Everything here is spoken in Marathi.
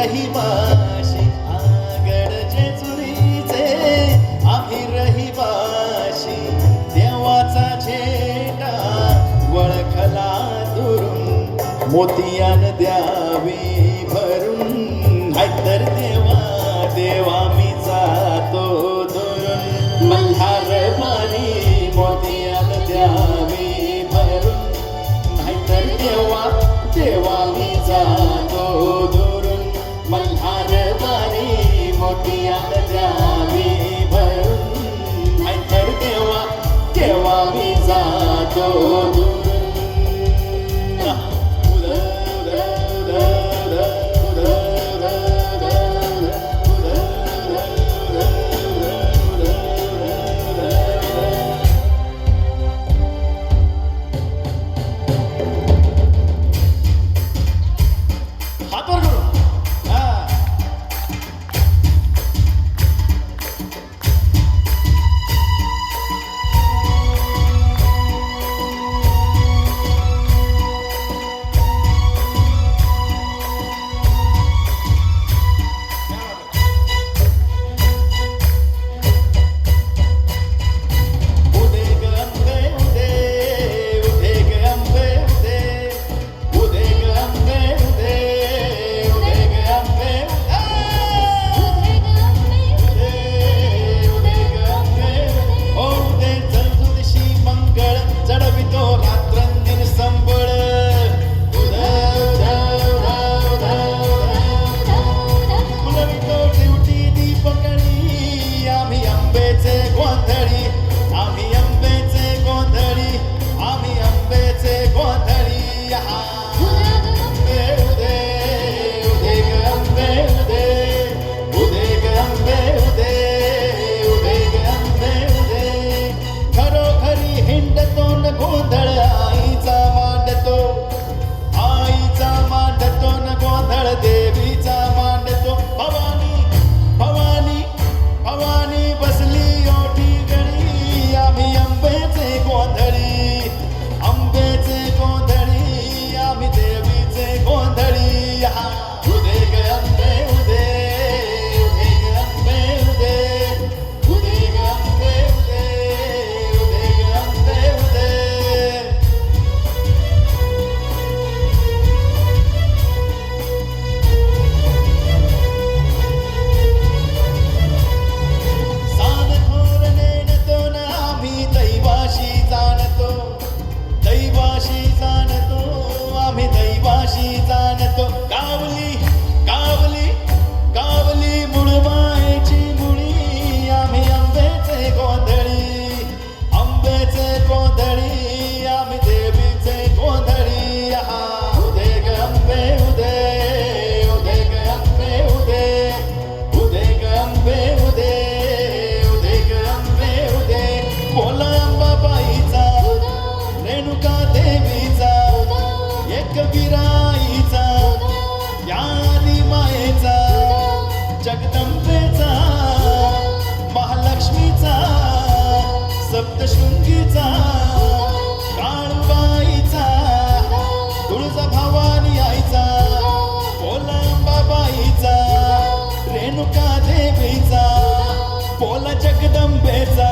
रही बाशी आगड जेजुरीचे आम्ही रही बाशी. देवाचा झेंडा वळखला दुरून मोतियान द्यावी भरून. हायतर दे যাদনে ತಾಳದೆ जगदंबेचा